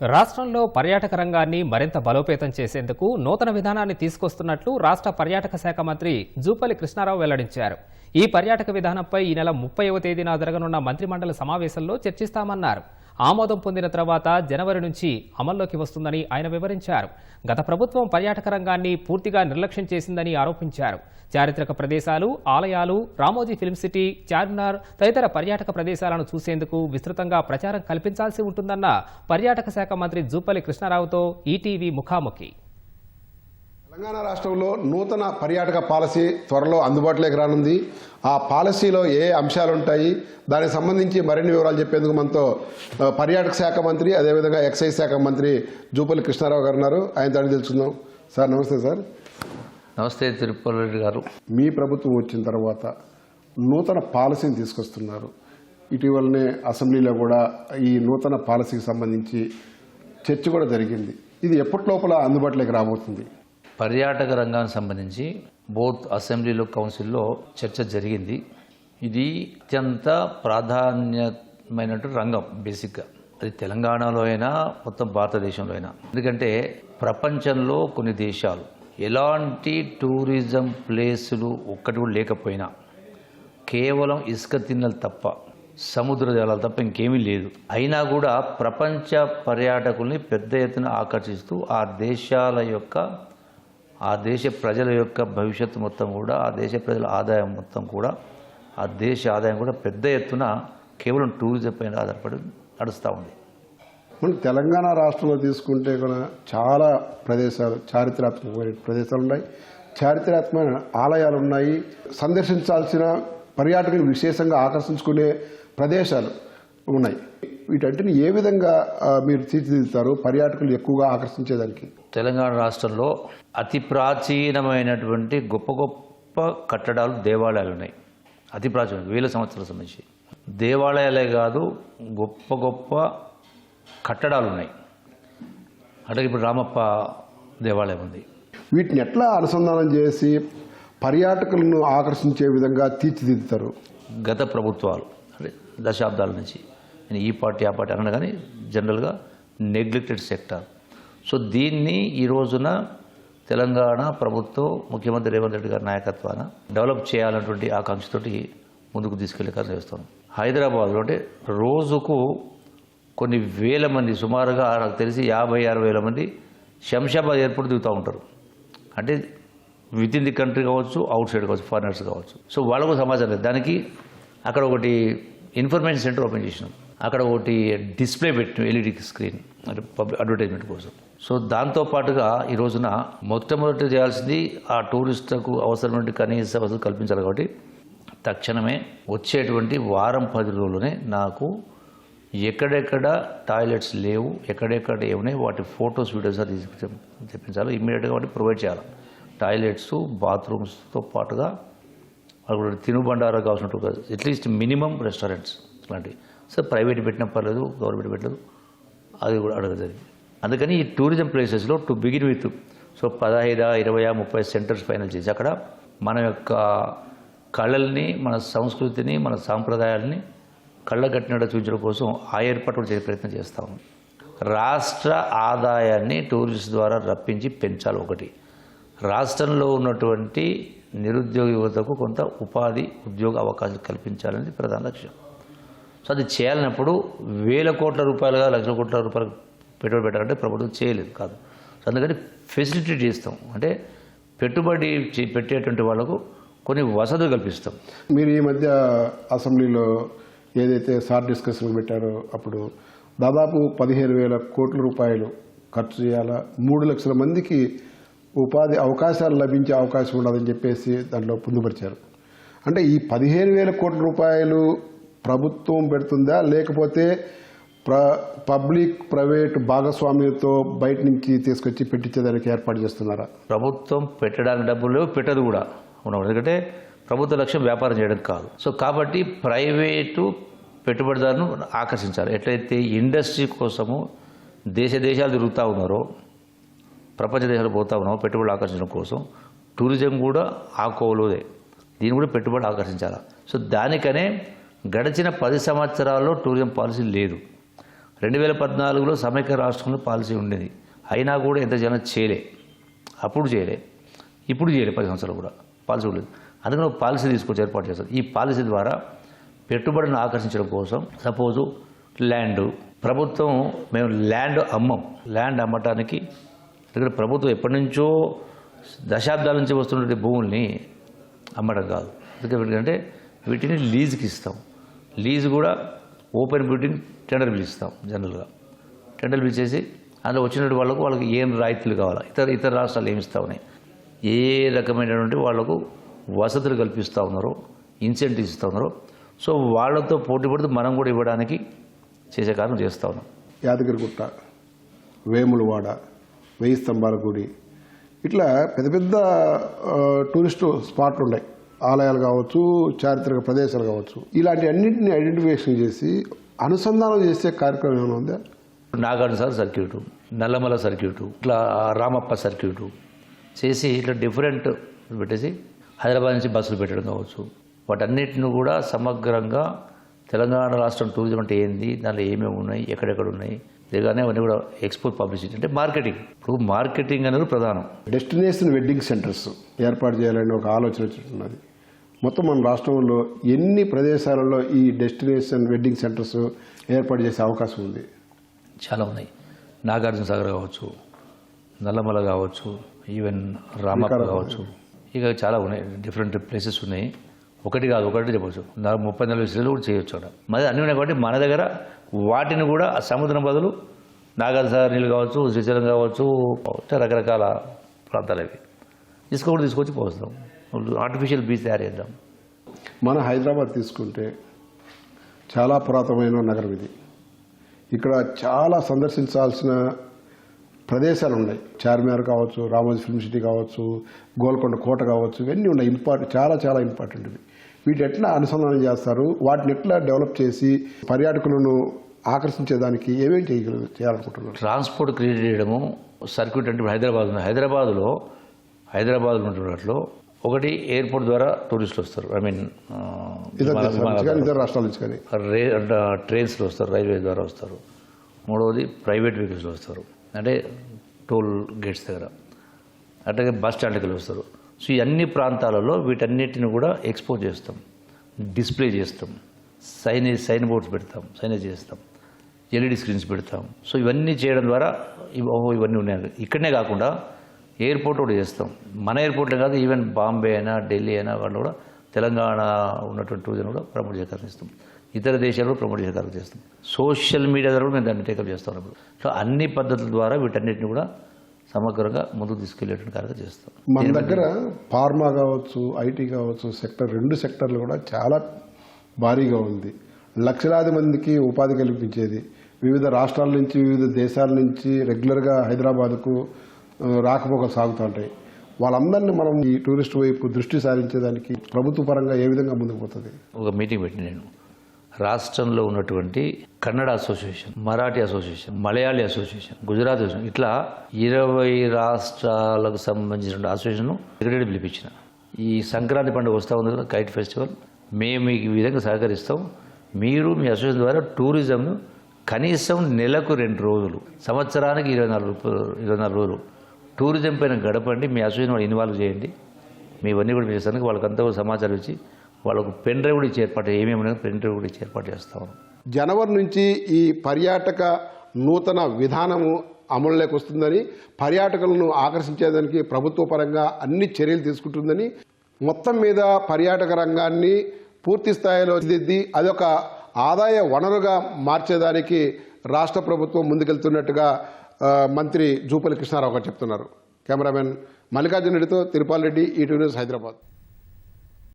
రాష్ట్రంలో పర్యాటక రంగాన్ని మరింత బలోపేతం చేసేందుకు నూతన విధానాన్ని తీసుకొస్తున్నట్లు రాష్ట్ర పర్యాటక శాఖ మంత్రి జూపల్లి కృష్ణారావు వెల్లడించారు. ఈ పర్యాటక విధానంపై ఈ నెల ముప్పైవ తేదీన జరగనున్న మంత్రిమండలి సమావేశంలో చర్చిస్తామన్నారు. ఆమోదం పొందిన తర్వాత జనవరి నుంచి అమల్లోకి వస్తుందని ఆయన వివరించారు. గత ప్రభుత్వం పర్యాటక రంగాన్ని పూర్తిగా నిర్లక్ష్యం చేసిందని ఆరోపించారు. చారిత్రక ప్రదేశాలు ఆలయాలు రామోజీ ఫిల్మ్ సిటీ చార్మినార్ తదితర పర్యాటక ప్రదేశాలను చూసేందుకు విస్తృతంగా ప్రచారం కల్పించాల్సి ఉంటుందన్న పర్యాటక శాఖ మంత్రి జూపల్లి కృష్ణారావుతో ఈటీవీ ముఖాముఖి. తెలంగాణ రాష్ట్రంలో నూతన పర్యాటక పాలసీ త్వరలో అందుబాటులోకి రానుంది. ఆ పాలసీలో ఏ అంశాలు ఉంటాయి దానికి సంబంధించి మరిన్ని వివరాలు చెప్పేందుకు మనతో పర్యాటక శాఖ మంత్రి అదేవిధంగా ఎక్సైజ్ శాఖ మంత్రి జూపల్లి కృష్ణారావు గారు ఉన్నారు. ఆయన తడి తెలుసుకుందాం. సార్ నమస్తే సార్. నమస్తే తిరుపతి రెడ్డి గారు. మీ ప్రభుత్వం వచ్చిన తర్వాత నూతన పాలసీని తీసుకొస్తున్నారు. ఇటీవలనే అసెంబ్లీలో కూడా ఈ నూతన పాలసీకి సంబంధించి చర్చ కూడా జరిగింది. ఇది ఎప్పటి లోపల అందుబాటులోకి రాబోతుంది? పర్యాటక రంగానికి సంబంధించి బోత్ అసెంబ్లీలో కౌన్సిల్లో చర్చ జరిగింది. ఇది అత్యంత ప్రాధాన్యమైనటువంటి రంగం బేసిక్గా. అది తెలంగాణలో అయినా మొత్తం భారతదేశంలో అయినా. ఎందుకంటే ప్రపంచంలో కొన్ని దేశాలు ఎలాంటి టూరిజం ప్లేసులు ఒక్కటి కూడా లేకపోయినా కేవలం ఇసుక తిన్నలు తప్ప సముద్ర జలాలు తప్ప ఇంకేమీ లేదు. అయినా కూడా ప్రపంచ పర్యాటకుల్ని పెద్ద ఎత్తున ఆకర్షిస్తూ ఆ దేశాల యొక్క ఆ దేశ ప్రజల యొక్క భవిష్యత్తు మొత్తం కూడా ఆ దేశ ప్రజల ఆదాయం మొత్తం కూడా ఆ దేశ ఆదాయం కూడా పెద్ద ఎత్తున కేవలం టూరిజం పైన ఆధారపడి నడుస్తూ ఉంది. మనం తెలంగాణ రాష్ట్రంలో తీసుకుంటే కూడా చాలా ప్రదేశాలు చారిత్రాత్మకమైన ప్రదేశాలు ఉన్నాయి. చారిత్రాత్మకమైన ఆలయాలు ఉన్నాయి. సందర్శించాల్సిన పర్యాటకులు విశేషంగా ఆకర్షించుకునే ప్రదేశాలు. ఉన్నాయి. వీటన్నిటిని ఏ విధంగా మీరు తీర్చిదిద్దుతారు? పర్యాటకులు ఎక్కువగా ఆకర్షించేదానికి? తెలంగాణ రాష్ట్రంలో అతి ప్రాచీనమైనటువంటి గొప్ప గొప్ప కట్టడాలు దేవాలయాలు ఉన్నాయి. అతి ప్రాచీన వేల సంవత్సరాల సంబంధించి. దేవాలయాలే కాదు గొప్ప గొప్ప కట్టడాలు ఉన్నాయి. అంటే ఇప్పుడు రామప్ప దేవాలయం ఉంది. వీటిని ఎట్లా అనుసంధానం చేసి పర్యాటకులను ఆకర్షించే విధంగా తీర్చిదిద్దుతారు? గత ప్రభుత్వాలు అంటే దశాబ్దాల నుంచి. నేను ఈ పార్టీ ఆ పార్టీ అనడం కానీ జనరల్గా నెగ్లెక్టెడ్ సెక్టార్. సో దీన్ని ఈ రోజున తెలంగాణ ప్రభుత్వం ముఖ్యమంత్రి రేవంత్ రెడ్డి గారి నాయకత్వాన డెవలప్ చేయాలన్నటువంటి ఆకాంక్షతోటి ముందుకు తీసుకెళ్ళే కార్యం చేస్తాం హైదరాబాద్లో అంటే రోజుకు కొన్ని వేల మంది సుమారుగా నాకు తెలిసి యాభై ఆరు వేల మంది శంషాబాద్ ఎయిర్పోర్ట్ దిగుతూ ఉంటారు. అంటే విత్ ఇన్ ది కంట్రీ కావచ్చు అవుట్ సైడ్ కావచ్చు ఫారినర్స్ కావచ్చు. సో వాళ్ళకు సమాచారం లేదు. దానికి అక్కడ ఒకటి ఇన్ఫర్మేషన్ సెంటర్ ఓపెన్ చేసినాం. అక్కడ ఒకటి డిస్ప్లే పెట్టిన ఎల్ఈడి స్క్రీన్ అంటే పబ్లిక్ అడ్వర్టైజ్మెంట్ కోసం. సో దాంతో పాటుగా ఈ రోజున మొట్టమొదటి చేయాల్సింది ఆ టూరిస్టులకు అవసరమైన కనీస వసతులు కల్పించాలి కాబట్టి తక్షణమే వచ్చేటువంటి వారం పది రోజుల్లోనే నాకు ఎక్కడెక్కడ టాయిలెట్స్ లేవు ఎక్కడెక్కడ ఏమున్నాయి వాటి ఫొటోస్ వీడియోస్ అది తెప్పించాలి. ఇమ్మీడియట్గా వాటిని ప్రొవైడ్ చేయాలి. టాయిలెట్స్ బాత్రూమ్స్తో పాటుగా అక్కడ తినుబండారా కావాల్సినట్టు అట్లీస్ట్ మినిమం రెస్టారెంట్స్ ఇట్లాంటివి సో ప్రైవేట్ పెట్టినా పర్లేదు గవర్నమెంట్ పెట్టలేదు. అది కూడా అడగదు అందుకని ఈ టూరిజం ప్లేసెస్లో టు బిగిన్ విత్ సో పదహైదు ఇరవై ముప్పై సెంటర్స్ ఫైనల్ చేసి అక్కడ మన యొక్క కళల్ని మన సంస్కృతిని మన సాంప్రదాయాల్ని కళ్ళగట్టినట్టు చూపించడం కోసం ఆ ఏర్పాటు చేసే ప్రయత్నం చేస్తాము రాష్ట్ర ఆదాయాన్ని టూరిస్ట్ ద్వారా రప్పించి పెంచాలి ఒకటి. రాష్ట్రంలో ఉన్నటువంటి నిరుద్యోగ యువతకు కొంత ఉపాధి ఉద్యోగ అవకాశం కల్పించాలనేది ప్రధాన లక్ష్యం. సో అది చేయాలన్నప్పుడు వేల కోట్ల రూపాయలుగా లక్షల కోట్ల రూపాయలు పెట్టుబడి పెట్టాలంటే ప్రభుత్వం చేయలేదు కాదు. సో అందుకని ఫెసిలిటీ చేస్తాం. అంటే పెట్టుబడి చే- పెట్టేటువంటి వాళ్ళకు కొన్ని వసతులు కల్పిస్తాం. మీరు ఈ మధ్య అసెంబ్లీలో ఏదైతే సార్ డిస్కషన్ పెట్టారో అప్పుడు దాదాపు పదిహేను వేల కోట్ల రూపాయలు ఖర్చు చేయాలా? మూడు లక్షల మందికి ఉపాధి అవకాశాలు లభించే అవకాశం ఉండదని చెప్పేసి దాంట్లో పొందుపరిచారు. అంటే ఈ పదిహేను వేల కోట్ల రూపాయలు ప్రభుత్వం పెడుతుందా? లేకపోతే ప్ర పబ్లిక్ ప్రైవేట్ భాగస్వామ్యంతో బయట నుంచి తీసుకొచ్చి పెట్టించేదానికి ఏర్పాటు చేస్తున్నారా? ప్రభుత్వం పెట్టడానికి డబ్బులు పెట్టదు కూడా. ఉన్నాం ఎందుకంటే ప్రభుత్వ లక్ష్యం వ్యాపారం చేయడం కాదు. సో కాబట్టి ప్రైవేటు పెట్టుబడిదారును ఆకర్షించాలి. ఎట్లయితే ఇండస్ట్రీ కోసము దేశ దేశాలు తిరుగుతూ ఉన్నారో ప్రపంచ దేశాలు పోతా ఉన్నామో పెట్టుబడులు ఆకర్షించడం కోసం టూరిజం కూడా ఆ దీన్ని కూడా పెట్టుబడి ఆకర్షించాలి? సో దానికనే గడిచిన పది సంవత్సరాల్లో టూరిజం పాలసీ లేదు. రెండు వేల పద్నాలుగులో సమైక్య రాష్ట్రంలో పాలసీ ఉండేది. అయినా కూడా ఎంత జనం చేయలే. అప్పుడు చేయలే. ఇప్పుడు చేయలే పది సంవత్సరాలు కూడా. పాలసీ ఉండేది అందుకని ఒక పాలసీ తీసుకొచ్చి ఏర్పాటు చేస్తారు ఈ పాలసీ ద్వారా పెట్టుబడిని ఆకర్షించడం కోసం సపోజు ల్యాండ్ ప్రభుత్వం మేము ల్యాండ్ అమ్మం. ల్యాండ్ అమ్మటానికి ఎందుకంటే ప్రభుత్వం ఎప్పటి నుంచో దశాబ్దాల నుంచి వస్తున్నటువంటి భూముల్ని అమ్మడం కాదు. ఎందుకంటే వీటిని లీజుకి ఇస్తాం. లీజు కూడా ఓపెన్ బిడ్డింగ్ టెండర్ పిలుస్తాం జనరల్గా. టెండర్ పిలిచేసి అందులో వచ్చినటువంటి వాళ్ళకు వాళ్ళకి ఏం రాయితీలు కావాలా? ఇతర ఇతర రాష్ట్రాలు ఏమి ఇస్తా ఉన్నాయి? ఏ రకమైనటువంటి వాళ్ళకు వసతులు కల్పిస్తూ ఉన్నారో ఇన్సెంటివ్స్ ఇస్తూ ఉన్నారో సో వాళ్ళతో పోటీ పడుతూ మనం కూడా ఇవ్వడానికి చేసే కార్యం చేస్తూ ఉన్నాం. యాదగిరిగుట్ట వేములవాడ వెయ్యి స్తంభాల గుడి ఇట్లా పెద్ద పెద్ద టూరిస్టు స్పాట్లు ఉన్నాయి. ఆలయాలు కావచ్చు చారిత్రక ప్రదేశాలు కావచ్చు ఇలాంటి అన్నింటినీ ఐడెంటిఫికేషన్ చేసి అనుసంధానం చేసే కార్యక్రమం ఏమైనా ఉందా? Nagarjuna sir circuit Nallamala circuit ఇట్లా రామప్ప సర్క్యూటు చేసి ఇట్లా డిఫరెంట్ పెట్టేసి హైదరాబాద్ నుంచి బస్సులు పెట్టడం కావచ్చు. వాటన్నిటిని కూడా సమగ్రంగా తెలంగాణ రాష్ట్రం టూరిజం అంటే ఏంది దాంట్లో ఏమేమి ఉన్నాయి ఎక్కడెక్కడ ఉన్నాయి దిగానే అవన్నీ కూడా ఎక్స్పోర్ట్ పబ్లిసిటీ అంటే మార్కెటింగ్ ఇప్పుడు మార్కెటింగ్ అనేది ప్రధానం. డెస్టినేషన్ వెడ్డింగ్ సెంటర్స్ ఏర్పాటు చేయాలని ఒక ఆలోచన వచ్చినట్టున్నది. మొత్తం మన రాష్ట్రంలో ఎన్ని ప్రదేశాలలో ఈ డెస్టినేషన్ వెడ్డింగ్ సెంటర్స్ ఏర్పాటు చేసే అవకాశం ఉంది? చాలా ఉన్నాయి. నాగార్జున సాగర్ కావచ్చు నల్లమల కావచ్చు ఈవెన్ రామప్ప కావచ్చు. ఇక చాలా ఉన్నాయి డిఫరెంట్ ప్లేసెస్ ఉన్నాయి. ఒకటి కాదు ఒకటి చెప్పవచ్చు నా ముప్పై నలభై సిటీలు కూడా చేయొచ్చు అక్కడ. మరి అన్నీ ఉన్నాయి కాబట్టి మన దగ్గర వాటిని కూడా సముద్రం బదులు నాగార్జున సాగర్ నీళ్ళు కావచ్చు శ్రీశైలం కావచ్చు రకరకాల ప్రాంతాలు అవి. ఇసుక కూడా తీసుకొచ్చి పోస్తాం. ఆర్టిఫిషియల్ బీచ్ తయారు చేద్దాం. మన హైదరాబాద్ తీసుకుంటే చాలా పురాతనమైన నగరం ఇది. ఇక్కడ చాలా సందర్శించాల్సిన ప్రదేశాలు ఉన్నాయి. చార్మినార్ కావచ్చు రామోజీ ఫిల్మ్ సిటీ కావచ్చు గోల్కొండ కోట కావచ్చు ఇవన్నీ ఉన్నాయి. ఇంపార్టెంట్ చాలా చాలా ఇంపార్టెంట్ ఇవి. వీటి ఎట్లా అనుసంధానం చేస్తారు? వాటిని ఎట్లా డెవలప్ చేసి పర్యాటకులను ఆకర్షించేదానికి ఏమేమి చేయగలరు చేయాలనుకుంటున్నారు? ట్రాన్స్పోర్ట్ క్రియేట్ చేయడము సర్క్యూట్ అంటే హైదరాబాద్ హైదరాబాద్లో హైదరాబాద్ ఉన్నట్లో ఒకటి ఎయిర్పోర్ట్ ద్వారా టూరిస్టులు వస్తారు. ఐ మీన్ ఇతర రాష్ట్రాల నుంచి కానీ. రే ట్రైన్స్లో వస్తారు రైల్వే ద్వారా వస్తారు. మూడవది ప్రైవేట్ వెహికల్స్లో వస్తారు. అంటే టోల్ గేట్స్ దగ్గర. అట్లాగే బస్ స్టాండ్కి వస్తారు. సో ఈ అన్ని ప్రాంతాలలో వీటన్నిటిని కూడా ఎక్స్పోజ్ చేస్తాం. డిస్ప్లే చేస్తాం. సైనేజ్ సైన్ బోర్డ్స్ పెడతాం. సైనేజ్ చేస్తాం. ఎల్ఈడి స్క్రీన్స్ పెడతాం. సో ఇవన్నీ చేయడం ద్వారా ఇవన్నీ ఉన్నాయి ఇక్కడనే కాకుండా ఎయిర్పోర్ట్ కూడా చేస్తాం. మన ఎయిర్పోర్ట్లో కాదు ఈవెన్ బాంబే అయినా ఢిల్లీ అయినా వాళ్ళు కూడా తెలంగాణ ఉన్నటువంటి టూరిజం కూడా ప్రమోట్ చేస్తాం. ఇతర దేశాలు కూడా ప్రమోట్ చేస్తారు చేస్తాం. సోషల్ మీడియా ద్వారా కూడా మేము దాన్ని టేకప్ చేస్తాం ఇప్పుడు. సో అన్ని పద్ధతుల ద్వారా వీటన్నిటిని కూడా సమగ్రంగా ముందుకు తీసుకెళ్ళేటువంటి కార్యక్రమం చేస్తాం. మన దగ్గర ఫార్మా కావచ్చు ఐటీ కావచ్చు సెక్టర్ రెండు సెక్టర్లు కూడా చాలా భారీగా ఉంది. లక్షలాది మందికి ఉపాధి కల్పించేది. వివిధ రాష్ట్రాల నుంచి వివిధ దేశాల నుంచి రెగ్యులర్గా హైదరాబాద్కు రాకపోక సాగుతూ ఉంటాయి. వాళ్ళందరినీ మనం ఈ టూరిస్ట్ వైపు దృష్టి సారించేదానికి ప్రభుత్వ పరంగా ఏ విధంగా ముందుకు పోతుంది? ఒక మీటింగ్ పెట్టి నేను. రాష్ట్రంలో ఉన్నటువంటి Kannada association Marathi association Malayali association Gujarat association ఇట్లా ఇరవై రాష్ట్రాలకు సంబంధించిన అసోసియేషన్ సెక్రటరీ పిలిపించిన. ఈ సంక్రాంతి పండుగ వస్తూ ఉంది కదా కైట్ ఫెస్టివల్. మేము మీకు ఈ విధంగా సహకరిస్తాం. మీరు మీ అసోసియేషన్ ద్వారా టూరిజంను కనీసం నెలకు రెండు రోజులు సంవత్సరానికి ఇరవై నాలుగు ఇరవై నాలుగు రోజులు టూరిజం పైన గడపండి మీ అసోసియేషన్ వాళ్ళు ఇన్వాల్వ్ చేయండి. మీ ఇవన్నీ కూడా చేస్తానికి వాళ్ళకంతా కూడా సమాచారం ఇచ్చి వాళ్ళకు పెన్ డ్రైవ్ కూడా ఇచ్చి ఏర్పాటు ఏమేమి పెన్ డ్రైవ్ కూడా ఇచ్చి ఏర్పాటు చేస్తాం జనవరి నుంచి ఈ పర్యాటక నూతన విధానము అమలులోకి వస్తుందని పర్యాటకులను ఆకర్షించేదానికి ప్రభుత్వ పరంగా అన్ని చర్యలు తీసుకుంటుందని మొత్తం మీద పర్యాటక రంగాన్ని పూర్తి స్థాయిలో దిద్ది అదొక ఆదాయ వనరుగా మార్చేదానికి రాష్ట్ర ప్రభుత్వం ముందుకెళ్తున్నట్టుగా మంత్రి జూపల్లి కృష్ణారావు గారు చెప్తున్నారు. కెమెరామెన్ మల్లికార్జున రెడ్డితో తిరుపాల్ రెడ్డి ఈటీవీ న్యూస్ హైదరాబాద్.